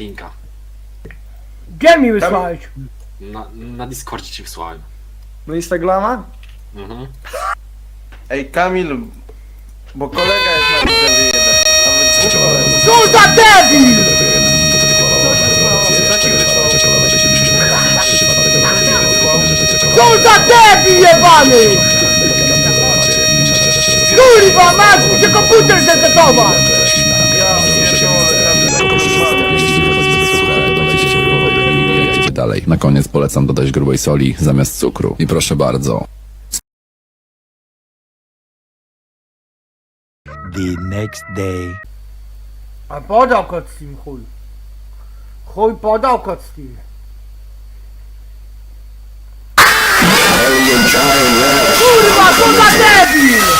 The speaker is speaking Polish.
linka. Gdzie mi wysłałeś? Na, na Discordzie ci wysłałem. No Instagrama? Mhm. Ej, Kamil, bo kolega jest na widzewie jeden. Nawet dwóch kolegów. Co za debil! Co za debil jebany! Kurwa, masz mi się komputer zresetować! Dalej. Na koniec polecam dodać grubej soli zamiast cukru. I proszę bardzo. the next day. A podał kod Steam, chuj. Chuj podał kod Steam. Kurwa, co za debil!